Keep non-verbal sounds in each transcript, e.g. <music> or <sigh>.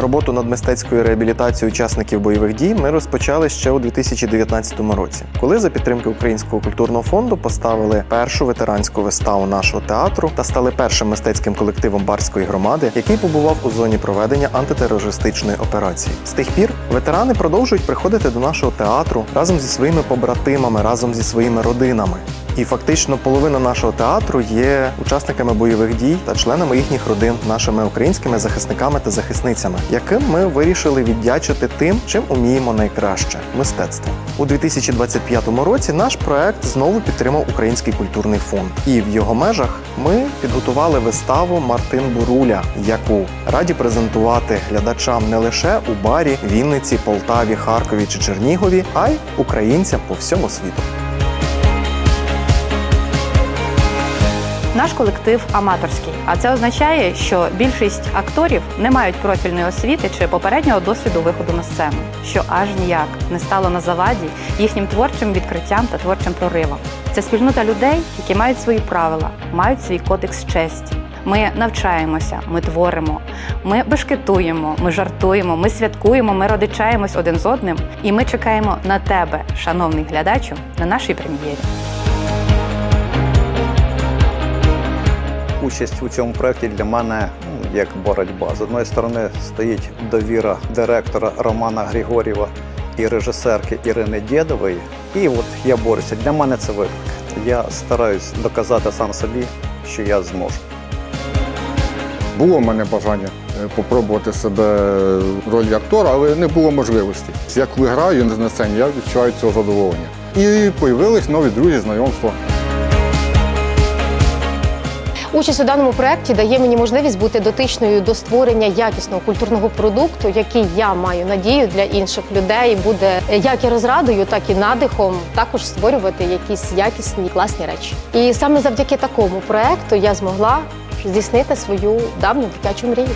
Роботу над мистецькою реабілітацією учасників бойових дій ми розпочали ще у 2019 році, коли за підтримки Українського культурного фонду поставили першу ветеранську виставу нашого театру та стали першим мистецьким колективом барської громади, який побував у зоні проведення антитерористичної операції. З тих пір ветерани продовжують приходити до нашого театру разом зі своїми побратимами, разом зі своїми родинами. І фактично половина нашого театру є учасниками бойових дій та членами їхніх родин, нашими українськими захисниками та захисницями, яким ми вирішили віддячити тим, чим уміємо найкраще мистецтво. У 2025 році наш проект знову підтримав Український культурний фонд, і в його межах ми підготували виставу Мартин Буруля, яку раді презентувати глядачам не лише у барі, Вінниці, Полтаві, Харкові чи Чернігові, а й українцям по всьому світу. Наш колектив аматорський, а це означає, що більшість акторів не мають профільної освіти чи попереднього досвіду виходу на сцену, що аж ніяк не стало на заваді їхнім творчим відкриттям та творчим проривам. Це спільнота людей, які мають свої правила, мають свій кодекс честі. Ми навчаємося, ми творимо, ми бешкетуємо, ми жартуємо, ми святкуємо, ми родичаємось один з одним, і ми чекаємо на тебе, шановний глядачу, на нашій прем'єрі. Участь у цьому проєкті для мене ну, як боротьба. З одної сторони стоїть довіра директора Романа Григорєва і режисерки Ірини Дєдової. І от я борюся. Для мене це виклик. Я стараюсь доказати сам собі, що я зможу. Було в мене бажання е, попробувати себе в ролі актора, але не було можливості. Я коли граю на сцені, я відчуваю цього задоволення. І з'явились нові друзі, знайомства. Участь у даному проєкті дає мені можливість бути дотичною до створення якісного культурного продукту, який я маю надію для інших людей буде як і розрадою, так і надихом, також створювати якісь якісні класні речі. І саме завдяки такому проєкту я змогла здійснити свою давню дитячу мрію.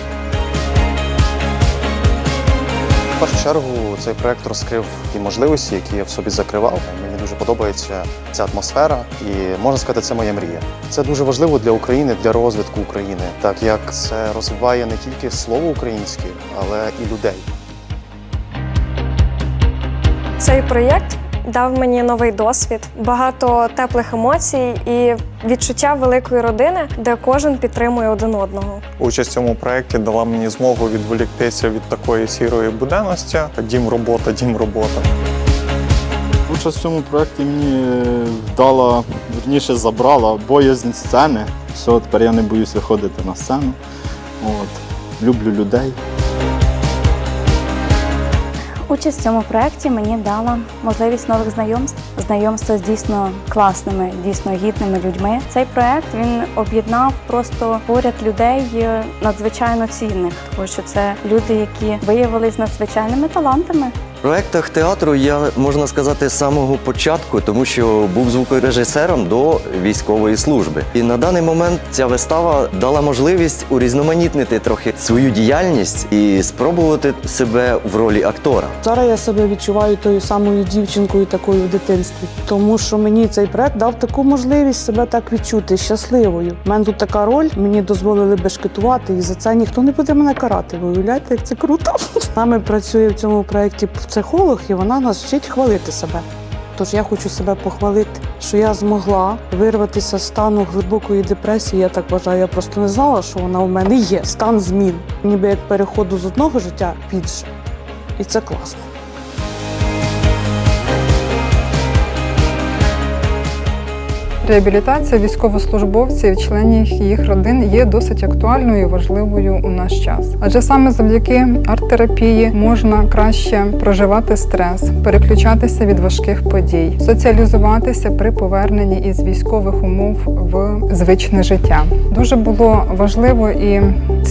Першу чергу цей проект розкрив ті можливості, які я в собі закривав. Мені дуже подобається ця атмосфера, і можна сказати, це моя мрія. Це дуже важливо для України, для розвитку України, так як це розвиває не тільки слово українське, але і людей. Цей проєкт дав мені новий досвід, багато теплих емоцій і відчуття великої родини, де кожен підтримує один одного. Участь в цьому проєкті дала мені змогу відволіктися від такої сірої буденності. Дім робота, дім робота. Участь в цьому проєкті мені дала, вірніше забрала боязнь сцени. Все, тепер я не боюсь виходити на сцену. От. Люблю людей. Участь в цьому проєкті мені дала можливість нових знайомств, знайомства з дійсно класними, дійсно гідними людьми. Цей проєкт він об'єднав просто поряд людей е, надзвичайно цінних, тому що це люди, які виявилися надзвичайними талантами. Проектах театру я можна сказати з самого початку, тому що був звукорежисером до військової служби. І на даний момент ця вистава дала можливість урізноманітнити трохи свою діяльність і спробувати себе в ролі актора. Зараз я себе відчуваю тою самою дівчинкою, такою в дитинстві, тому що мені цей проект дав таку можливість себе так відчути щасливою. У мене тут така роль, мені дозволили бешкетувати, і за це ніхто не буде мене карати. Ви уявляєте, як це круто? Нами працює в цьому проєкті психолог, і вона нас вчить хвалити себе. Тож я хочу себе похвалити, що я змогла вирватися з стану глибокої депресії. Я так вважаю, я просто не знала, що вона у мене є. Стан змін, ніби як переходу з одного життя в інше. І це класно. Реабілітація військовослужбовців, членів їх родин є досить актуальною і важливою у наш час. Адже саме завдяки арт-терапії можна краще проживати стрес, переключатися від важких подій, соціалізуватися при поверненні із військових умов в звичне життя. Дуже було важливо і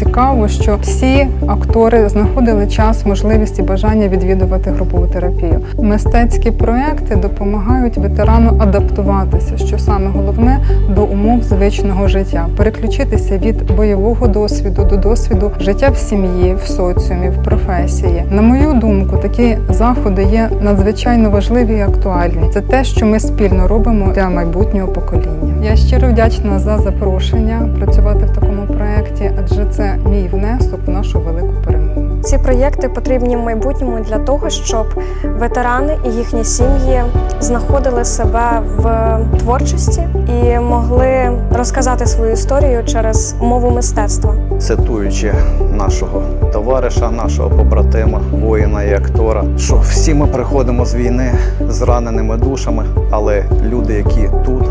цікаво, що всі актори знаходили час, можливість і бажання відвідувати групову терапію. Мистецькі проекти допомагають ветерану адаптуватися, що саме головне до умов звичного життя, переключитися від бойового досвіду до досвіду життя в сім'ї, в соціумі, в професії. На мою думку, такі заходи є надзвичайно важливі і актуальні. Це те, що ми спільно робимо для майбутнього покоління. Я щиро вдячна за запрошення працювати в такому проєкті, адже це мій внесок в нашу велику перемогу. Ці проєкти потрібні в майбутньому для того, щоб ветерани і їхні сім'ї знаходили себе в творчості і могли розказати свою історію через мову мистецтва. цитуючи нашого товариша, нашого побратима, воїна і актора, що всі ми приходимо з війни з раненими душами, але люди, які тут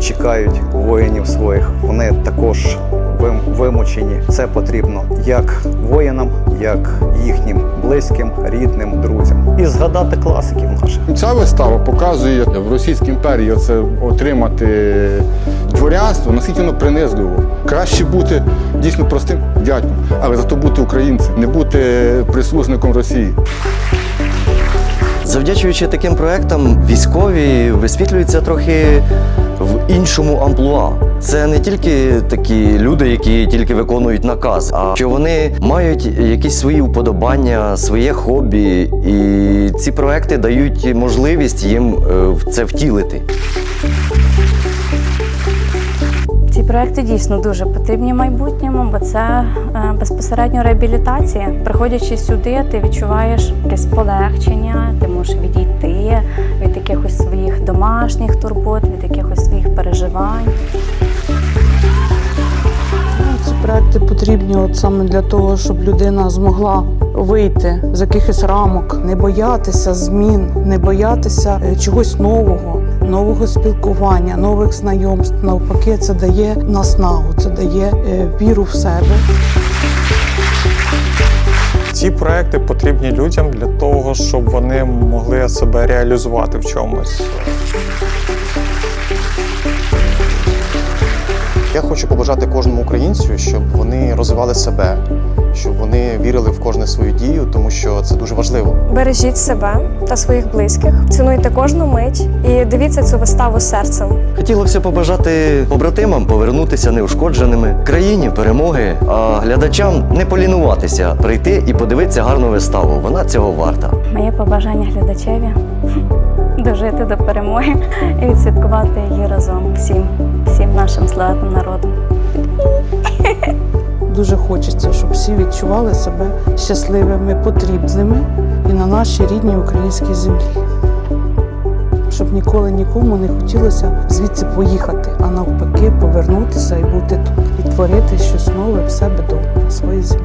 чекають воїнів своїх, вони також вимучені. Це потрібно як воїнам, як їхнім близьким, рідним, друзям. І згадати класиків наших. Ця вистава показує в Російській імперії оце отримати дворянство, наскільки воно принизливо. Краще бути дійсно простим дядьком, але зато бути українцем, не бути прислужником Росії. Завдячуючи таким проектам, військові висвітлюються трохи в іншому амплуа. Це не тільки такі люди, які тільки виконують наказ, а що вони мають якісь свої вподобання, своє хобі, і ці проекти дають можливість їм е, в це втілити. Проекти дійсно дуже потрібні майбутньому, бо це е, безпосередньо реабілітація. Приходячи сюди, ти відчуваєш якесь полегшення, ти можеш відійти від якихось своїх домашніх турбот, від якихось своїх переживань. Проекти потрібні от саме для того, щоб людина змогла вийти з якихось рамок, не боятися змін, не боятися е, чогось нового, нового спілкування, нових знайомств. Навпаки, це дає наснагу, це дає е, віру в себе. Ці проекти потрібні людям для того, щоб вони могли себе реалізувати в чомусь. Я хочу побажати кожному українцю, щоб вони розвивали себе, щоб вони вірили в кожну свою дію, тому що це дуже важливо. Бережіть себе та своїх близьких, цінуйте кожну мить і дивіться цю виставу серцем. Хотілося побажати побратимам повернутися неушкодженими, країні перемоги, а глядачам не полінуватися, прийти і подивитися гарну виставу. Вона цього варта. Моє побажання глядачеві дожити до перемоги і відсвяткувати її разом всім, всім нашим славетним народом. <laughs> Дуже хочеться, щоб всі відчували себе щасливими, потрібними і на нашій рідній українській землі. Щоб ніколи нікому не хотілося звідси поїхати, а навпаки повернутися і бути тут, і творити щось нове в себе вдома на своїй землі.